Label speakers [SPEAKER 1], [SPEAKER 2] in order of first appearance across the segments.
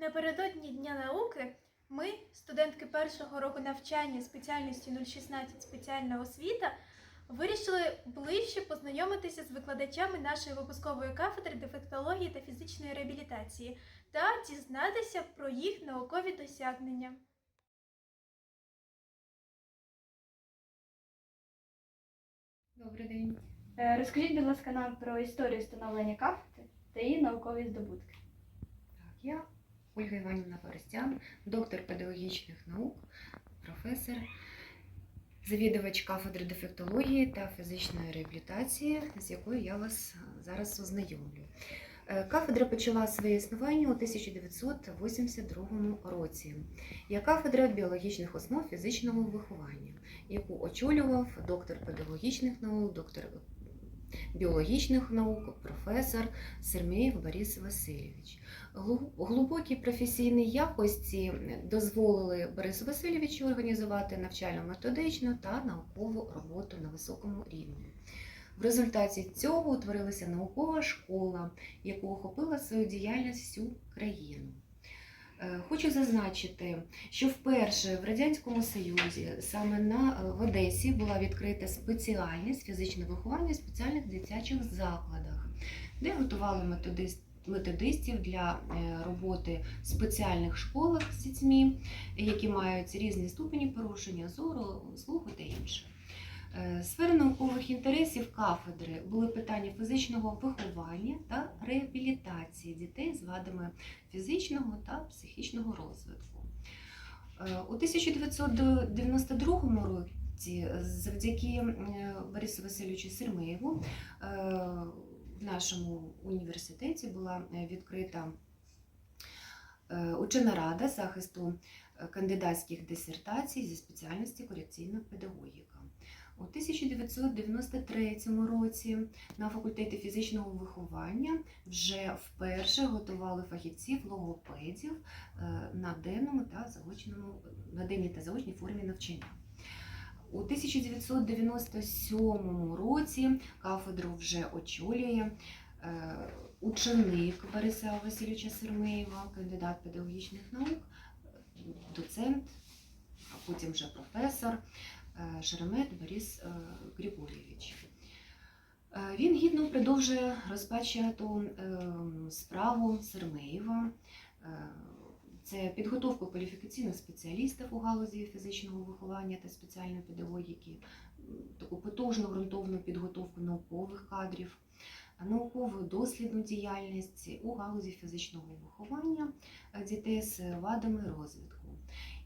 [SPEAKER 1] Напередодні Дня науки ми, студентки першого року навчання спеціальності 016 спеціальна освіта, вирішили ближче познайомитися з викладачами нашої випускової кафедри дефектології та фізичної реабілітації та дізнатися про їх наукові досягнення.
[SPEAKER 2] Добрий день.
[SPEAKER 3] Е, Розкажіть, будь ласка, нам про історію становлення кафедри та її наукові здобутки.
[SPEAKER 2] Так, я Ольга Іванівна Форестян, доктор педагогічних наук, професор, завідувач кафедри дефектології та фізичної реабілітації, з якою я вас зараз ознайомлю. Е, Кафедра почала своє існування у 1982 році. Є кафедра біологічних основ фізичного виховання, яку очолював доктор педагогічних наук, доктор біологічних наук, професор Сермєєв Борис Васильович. Глибокі професійні якості дозволили Борису Васильовичу організувати навчально-методичну та наукову роботу на високому рівні. В результаті цього утворилася наукова школа, яку охопила свою діяльність всю країну. Е, Хочу зазначити, що вперше в Радянському Союзі саме на е, в Одесі була відкрита спеціальність фізичне виховання в спеціальних дитячих закладах, де готували методист, методистів для е, роботи в спеціальних школах з дітьми, які мають різні ступені порушення зору, слуху та інше. Е, Сфери наукових інтересів кафедри були питання фізичного виховання та реабілітації дітей з вадами фізичного та психічного розвитку. Е, У 1992 році завдяки Борису Васильовичу Сермеєву в нашому університеті була е, відкрита е, учена рада захисту е, кандидатських дисертацій зі спеціальності корекційна педагогіка. У 1993 році на факультеті фізичного виховання вже вперше готували фахівців логопедів на денному та заочному на денній та заочній формі навчання. У 1997 році кафедру вже очолює е, ученик Бориса Васильовича Сермеєва, кандидат педагогічних наук, доцент, а потім вже професор е, Шеремет Борис е, Григорійович. Е, Він гідно продовжує розпочату е, справу Сермеєва. Це підготовка кваліфікаційних спеціалістів у галузі фізичного виховання та спеціальної педагогіки, таку потужну ґрунтовну підготовку наукових кадрів, наукову дослідну діяльність у галузі фізичного виховання е, дітей з вадами розвитку.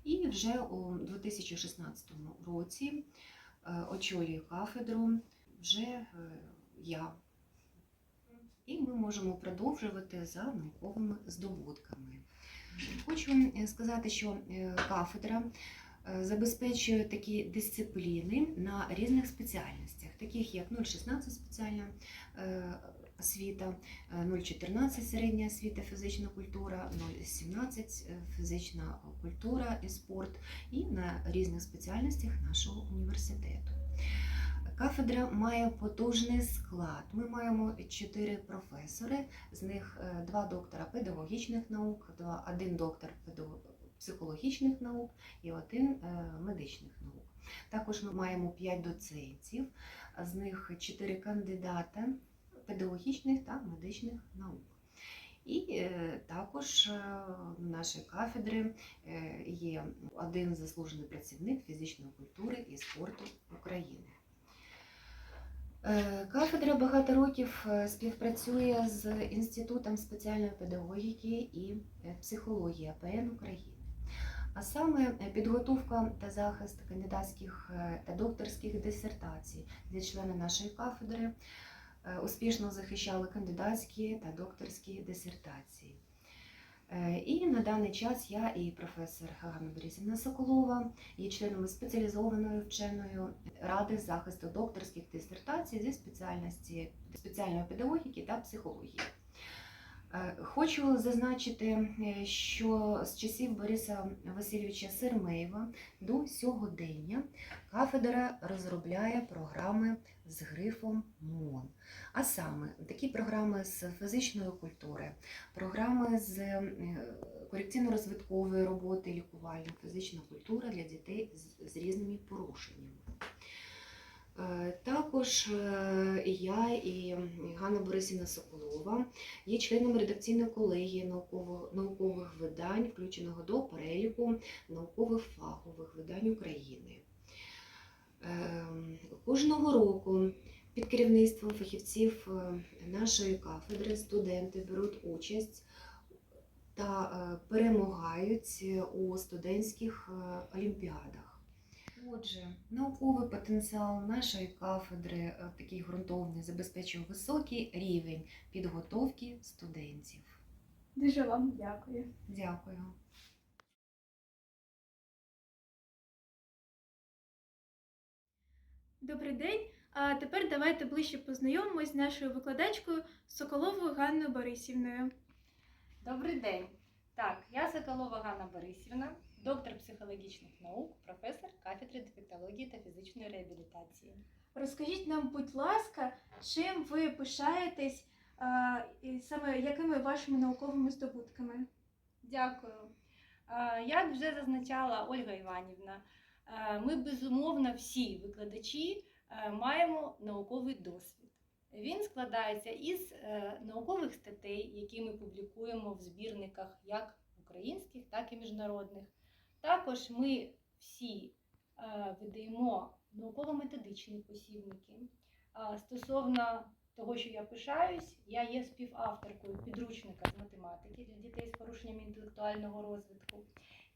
[SPEAKER 2] І вже у 2016 році е, очолює кафедру вже е, я. І ми можемо продовжувати за науковими здобутками. Хочу е, сказати, що е, кафедра е, забезпечує такі дисципліни на різних спеціальностях, таких як 016 спеціальна освіта, е, 014 середня освіта, фізична культура, 017 е, фізична культура і спорт, і на різних спеціальностях нашого університету. Кафедра має потужний склад. Ми маємо чотири професори, з них е, два доктора педагогічних наук, один доктор психологічних наук і один е, медичних наук. Також ми маємо п'ять доцентів, з них чотири кандидата педагогічних та медичних наук. І е, також в нашій кафедри є один заслужений працівник фізичної культури і спорту України. Е, Кафедра багато років е, співпрацює з Інститутом спеціальної педагогіки і е, психології АПН України. А саме підготовка та захист кандидатських та докторських дисертацій для члени нашої кафедри успішно захищали кандидатські та докторські дисертації. Е, І на даний час я і професор Ганна Борисівна Соколова є членом спеціалізованої вченої ради захисту докторських дисертацій зі спеціальності спеціальної педагогіки та психології. Е, Хочу зазначити, е, що з часів Бориса Васильовича Сермеєва до сьогодення кафедра розробляє програми з грифом МОН. А саме такі програми з фізичної культури, програми з е, корекційно-розвиткової роботи, лікувальна фізична культура для дітей з, з різними порушеннями. Е, Також е, я і Ганна Борисівна Соколова є членом редакційної колегії наукових видань, включеного до переліку наукових фахових видань України. Ем, Кожного року під керівництвом фахівців е, нашої кафедри студенти беруть участь та е, перемагають у студентських е, олімпіадах. Отже, науковий потенціал нашої кафедри е, такий ґрунтовний забезпечує високий рівень підготовки студентів.
[SPEAKER 3] Дуже вам дякую.
[SPEAKER 2] Дякую.
[SPEAKER 1] Добрий день. А тепер давайте ближче познайомимось з нашою викладачкою Соколовою Ганною Борисівною.
[SPEAKER 4] Добрий день. Так, я Соколова Ганна Борисівна, доктор психологічних наук, професор кафедри дефектології та фізичної реабілітації.
[SPEAKER 1] Розкажіть нам, будь ласка, чим ви пишаєтесь, а, і саме якими вашими науковими здобутками?
[SPEAKER 4] Дякую. Як вже зазначала Ольга Іванівна, ми безумовно всі викладачі маємо науковий досвід. Він складається із е, наукових статей, які ми публікуємо в збірниках як українських, так і міжнародних. Також ми всі е, видаємо науково-методичні посібники. А Стосовно того, що я пишаюсь, я є співавторкою підручника з математики для дітей з порушенням інтелектуального розвитку.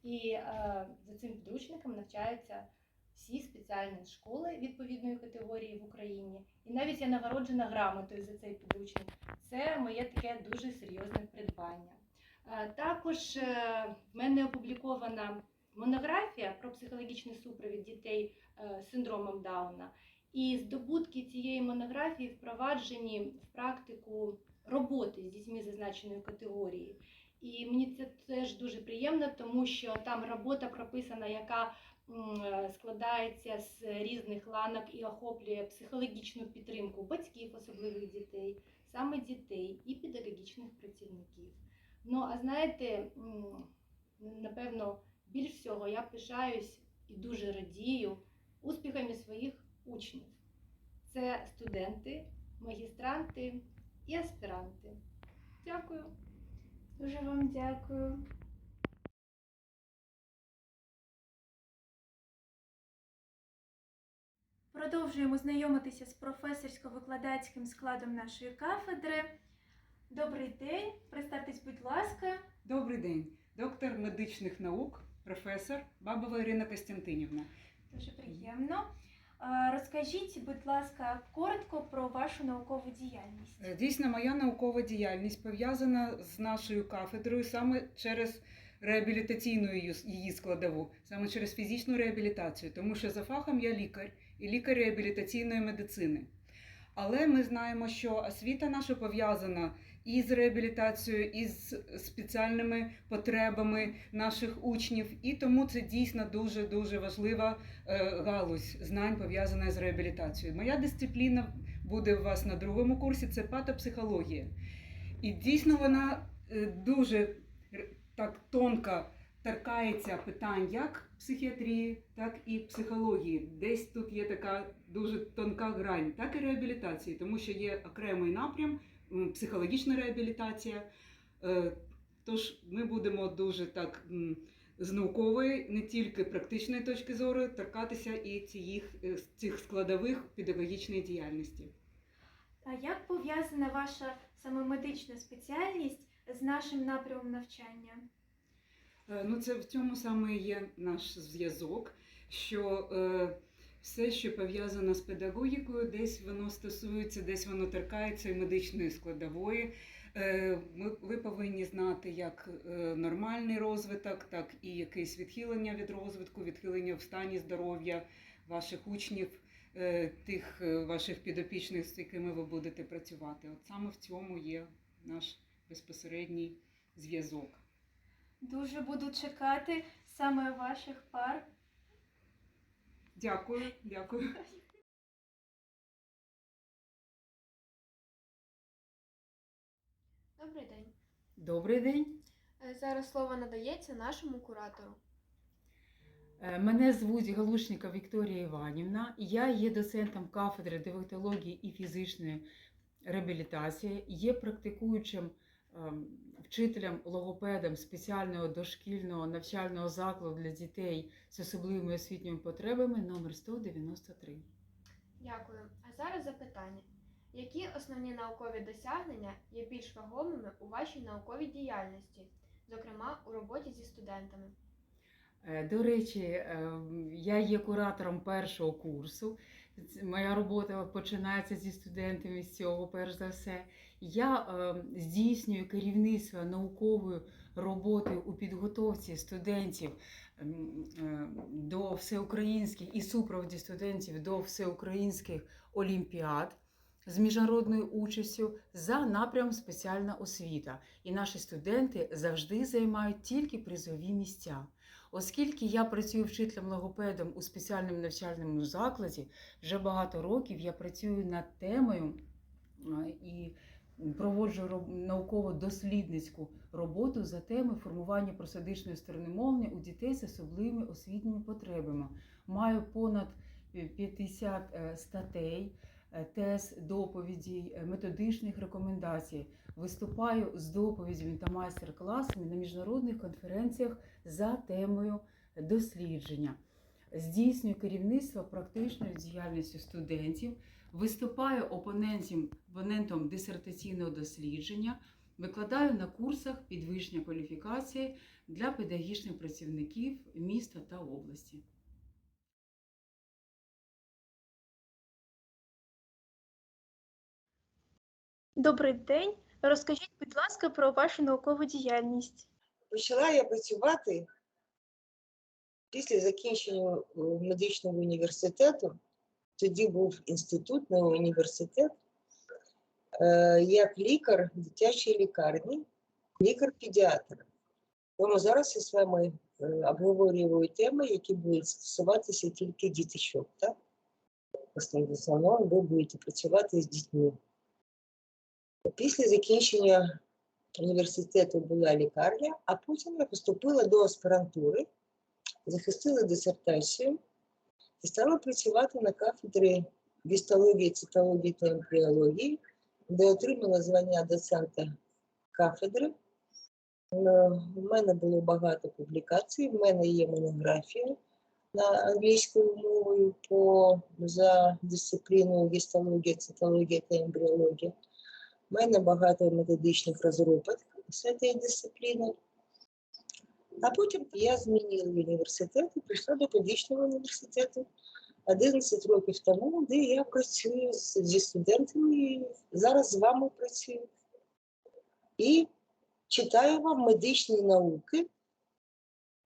[SPEAKER 4] І е, за цим підручником навчаються всі спеціальні школи відповідної категорії в Україні. І навіть я нагороджена грамотою за цей підручник. Це моє таке дуже серйозне придбання. Е, також е, в мене опублікована монографія про психологічний супровід дітей е, з синдромом Дауна. І здобутки цієї монографії впроваджені в практику роботи з дітьми зазначеної категорії. І мені це теж дуже приємно, тому що там робота прописана, яка е, складається з різних ланок і охоплює психологічну підтримку батьків особливих дітей, саме дітей і педагогічних працівників. Ну а знаєте, напевно, більш всього я пишаюсь і дуже радію успіхами своїх учнів. Це студенти, магістранти і аспіранти. Дякую.
[SPEAKER 1] Дуже вам дякую. Продовжуємо знайомитися з професорсько-викладацьким складом нашої кафедри. Добрий день, представтесь, будь ласка.
[SPEAKER 5] Добрий день, доктор медичних наук, професор Бабова Ірина Костянтинівна.
[SPEAKER 1] Дуже приємно. Розкажіть, будь ласка, коротко про вашу наукову діяльність.
[SPEAKER 5] Е, Дійсно, моя наукова діяльність пов'язана з нашою кафедрою саме через реабілітаційну її складову, саме через фізичну реабілітацію, тому що за фахом я лікар і лікар реабілітаційної медицини. Але ми знаємо, що освіта наша пов'язана і з реабілітацією, і з спеціальними потребами наших учнів, і тому це дійсно дуже дуже важлива е, галузь знань пов'язана з реабілітацією. Моя дисципліна буде у вас на другому курсі це патопсихологія. І дійсно вона е, дуже так тонко торкається питань як психіатрії, так і психології. Десь тут є така дуже тонка грань, так і реабілітації, тому що є окремий напрям психологічна реабілітація. Е, Тож ми будемо дуже так з наукової, не тільки практичної точки зору, торкатися і цих, цих складових педагогічної діяльності.
[SPEAKER 1] А як пов'язана ваша саме медична спеціальність з нашим напрямом навчання?
[SPEAKER 5] Е, Ну, це в цьому саме є наш зв'язок, що е, все, що пов'язано з педагогікою, десь воно стосується, десь воно торкається медичної складової. Е, Ми, ви повинні знати як е, нормальний розвиток, так і якесь відхилення від розвитку, відхилення в стані здоров'я ваших учнів, е, тих е, ваших підопічних, з якими ви будете працювати. От саме в цьому є наш безпосередній зв'язок.
[SPEAKER 1] Дуже буду чекати саме ваших пар.
[SPEAKER 5] Дякую, дякую.
[SPEAKER 6] Добрий день.
[SPEAKER 7] Добрий день.
[SPEAKER 6] Е, Зараз слово надається нашому куратору.
[SPEAKER 7] Е, Мене звуть Галушніка Вікторія Іванівна. Я є доцентом кафедри дефектології і фізичної реабілітації, є практикуючим ем, вчителем логопедом спеціального дошкільного навчального закладу для дітей з особливими освітніми потребами номер 193.
[SPEAKER 6] Дякую. А зараз запитання. Які основні наукові досягнення є більш вагомими у вашій науковій діяльності, зокрема у роботі зі студентами?
[SPEAKER 7] Е, До речі, е, я є куратором першого курсу. Моя робота починається зі студентами з цього, перш за все. Я е, здійснюю керівництво науковою роботою у підготовці студентів е, до всеукраїнських і супроводі студентів до всеукраїнських олімпіад з міжнародною участю за напрямом спеціальна освіта. І наші студенти завжди займають тільки призові місця. Оскільки я працюю вчителем логопедом у спеціальному навчальному закладі, вже багато років я працюю над темою е, і проводжу науково-дослідницьку роботу за темою формування просадичної сторони мовлення у дітей з особливими освітніми потребами. Маю понад е, 50 е, статей, е, тез, доповідей, е, методичних рекомендацій. Виступаю з доповідями та майстер-класами на міжнародних конференціях за темою дослідження. Здійснюю керівництво практичною діяльністю студентів, виступаю опонентом, опонентом дисертаційного дослідження, викладаю на курсах підвищення кваліфікації для педагогічних працівників міста та області.
[SPEAKER 1] Добрий день. Розкажіть, будь ласка, про вашу наукову діяльність.
[SPEAKER 8] Почала я працювати після закінчення е, медичного університету. Тоді був інститут, не університет, е, як лікар в дитячій лікарні, лікар-педіатр. Тому зараз я з вами е, обговорюю теми, які будуть стосуватися тільки діточок. Так? В основному ви будете працювати з дітьми. Після закінчення університету була лікарня, а потім я поступила до аспірантури, захистила дисертацію і стала працювати на кафедрі гістології, цитології та ембріології, де отримала звання доцента кафедри. Е, У мене було багато публікацій, в мене є монографія на англійською мовою по, за дисципліною гістологія, цитологія та ембріологія. У мене багато методичних розробок з цієї дисципліни. А потім я змінила університет і прийшла до педагогічного університету 11 років тому, де я працюю зі студентами і зараз з вами працюю. І читаю вам медичні науки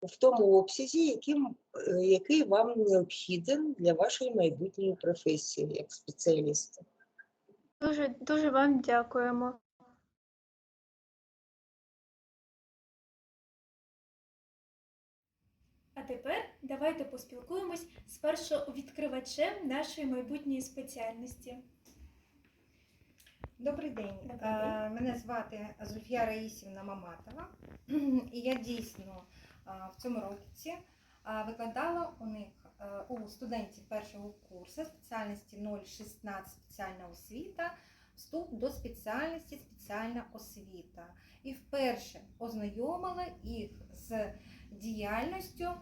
[SPEAKER 8] в тому обсязі, яким, який вам необхіден для вашої майбутньої професії як спеціаліста.
[SPEAKER 1] Дуже дуже вам дякуємо. Тепер давайте поспілкуємось з першовідкривачем нашої майбутньої спеціальності.
[SPEAKER 9] Добрий день.
[SPEAKER 1] Добрий
[SPEAKER 9] Е, Мене звати Зульфія Раїсівна Маматова. І я дійсно е, в цьому році е, викладала у них у студентів першого курсу спеціальності 016 спеціальна освіта, вступ до спеціальності спеціальна освіта. І вперше ознайомила їх з діяльністю е,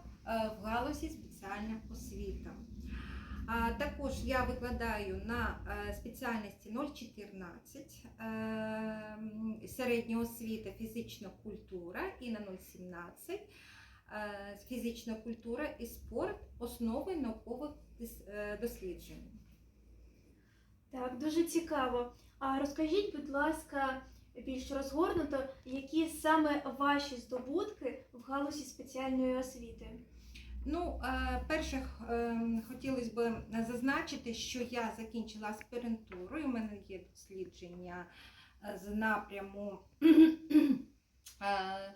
[SPEAKER 9] в галузі спеціальна освіта. Також я викладаю на е, спеціальності 014 е, середня освіта фізична культура і на 017 е, фізична культура і спорт основи наукових досліджень.
[SPEAKER 1] Так, дуже цікаво. А розкажіть, будь ласка, більш розгорнуто, які саме ваші здобутки в галузі спеціальної освіти?
[SPEAKER 9] Ну, е, перше, е, хотілося б зазначити, що я закінчила аспірантуру, і у мене є дослідження з напряму е,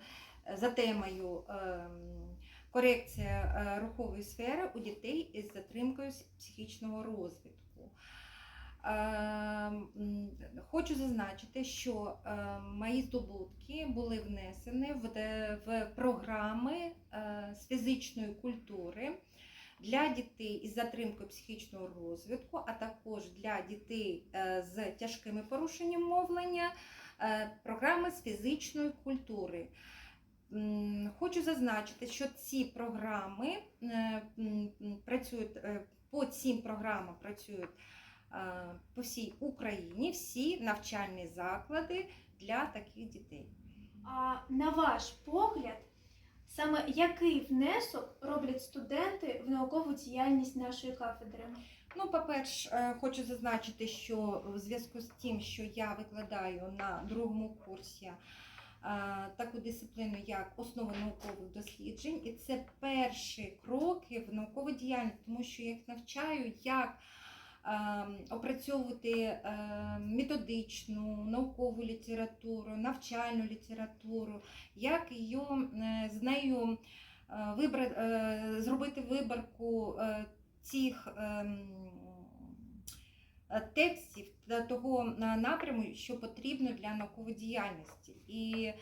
[SPEAKER 9] за темою ем, корекція е, рухової сфери у дітей із затримкою психічного розвитку. Ем, Хочу зазначити, що е, мої здобутки були внесені в, програми е, з фізичної культури для дітей із затримкою психічного розвитку, а також для дітей е, з тяжкими порушеннями мовлення, е, програми з фізичної культури. Хочу зазначити, що ці програми працюють по цим програмам працюють по всій Україні всі навчальні заклади для таких дітей.
[SPEAKER 1] А на ваш погляд, саме який внесок роблять студенти в наукову діяльність нашої кафедри?
[SPEAKER 9] Ну, по-перше, е, хочу зазначити, що в зв'язку з тим, що я викладаю на другому курсі е, таку дисципліну, як основи наукових досліджень, і це перші кроки в наукову діяльність, тому що я їх навчаю, як е, опрацьовувати е, методичну, наукову літературу, навчальну літературу, як її, е, з нею е, вибра, е, зробити виборку цих ем, текстів та того напряму, що потрібно для наукової діяльності. І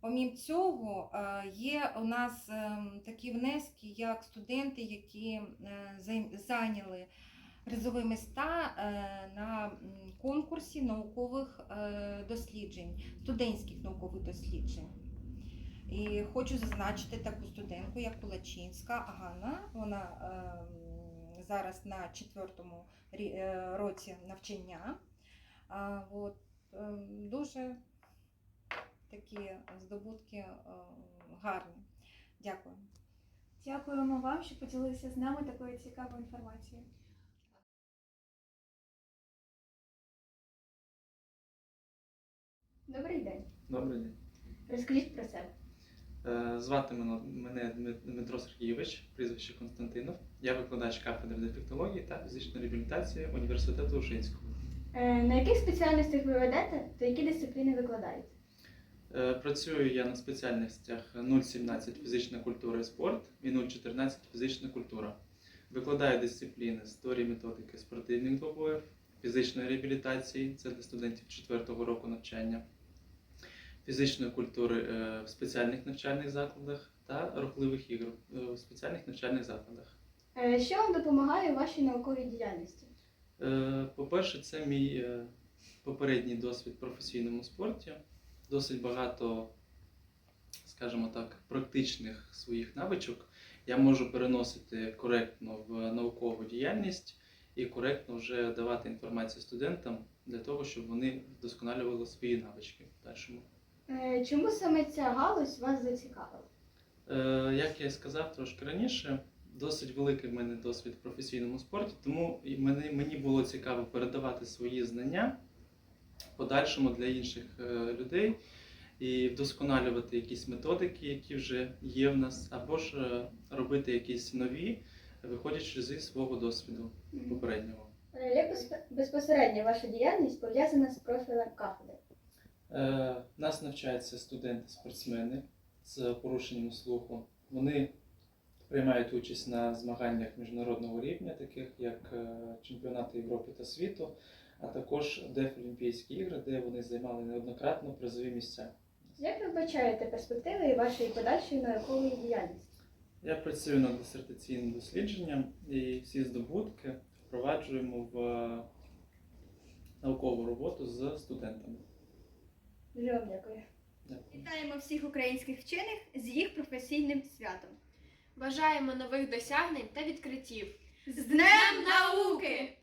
[SPEAKER 9] помім цього, є у нас ем, такі внески, як студенти, які зайняли призові міста е, на конкурсі наукових е, досліджень, студентських наукових досліджень. І хочу зазначити таку студентку, як Кулачинська Ганна. Вона ем, зараз на четвертому е, році навчання. От, дуже такі здобутки гарні. Дякую.
[SPEAKER 1] Дякуємо вам, що поділилися з нами такою цікавою інформацією.
[SPEAKER 3] Добрий день.
[SPEAKER 10] Добрий день.
[SPEAKER 3] Розкажіть про себе.
[SPEAKER 10] Е, Звати мене, мене Дмитро Сергійович, прізвище Константинов. Я викладач кафедри дефектології та фізичної реабілітації університету Ушинського.
[SPEAKER 3] Е, На яких спеціальностях ви ведете та які дисципліни викладаєте?
[SPEAKER 10] Е, Працюю я на спеціальностях 017 фізична культура і спорт і 014 фізична культура. Викладаю дисципліни з теорії методики спортивних двобоїв, фізичної реабілітації це для студентів 4 року навчання, фізичної культури е, в спеціальних навчальних закладах та рухливих ігор е, в спеціальних навчальних закладах.
[SPEAKER 3] Е, Що вам допомагає у вашій науковій діяльності?
[SPEAKER 10] По-перше, це мій попередній досвід в професійному спорті. Досить багато, скажімо так, практичних своїх навичок я можу переносити коректно в наукову діяльність і коректно вже давати інформацію студентам для того, щоб вони вдосконалювали свої навички в першому.
[SPEAKER 3] Е, Чому саме ця галузь вас зацікавила?
[SPEAKER 10] Е, Як я і сказав трошки раніше, досить великий в мене досвід в професійному спорті, тому мені, було цікаво передавати свої знання подальшому для інших е, людей і вдосконалювати якісь методики, які вже є в нас, або ж робити якісь нові, виходячи зі свого досвіду попереднього.
[SPEAKER 3] Як безпосередньо ваша діяльність пов'язана з профілем кафедри?
[SPEAKER 10] Е, нас навчаються студенти-спортсмени з порушенням слуху. Вони приймають участь на змаганнях міжнародного рівня, таких як е, чемпіонати Європи та світу, а також Дефолімпійські ігри, де вони займали неоднократно призові місця.
[SPEAKER 3] Як ви вбачаєте перспективи вашої подальшої наукової діяльності?
[SPEAKER 10] Я працюю над дисертаційним дослідженням і всі здобутки впроваджуємо в е, наукову роботу з студентами.
[SPEAKER 3] Дуже вам
[SPEAKER 10] дякую.
[SPEAKER 3] Вітаємо всіх українських вчених з їх професійним святом.
[SPEAKER 6] Бажаємо нових досягнень та відкриттів.
[SPEAKER 3] З Днем науки!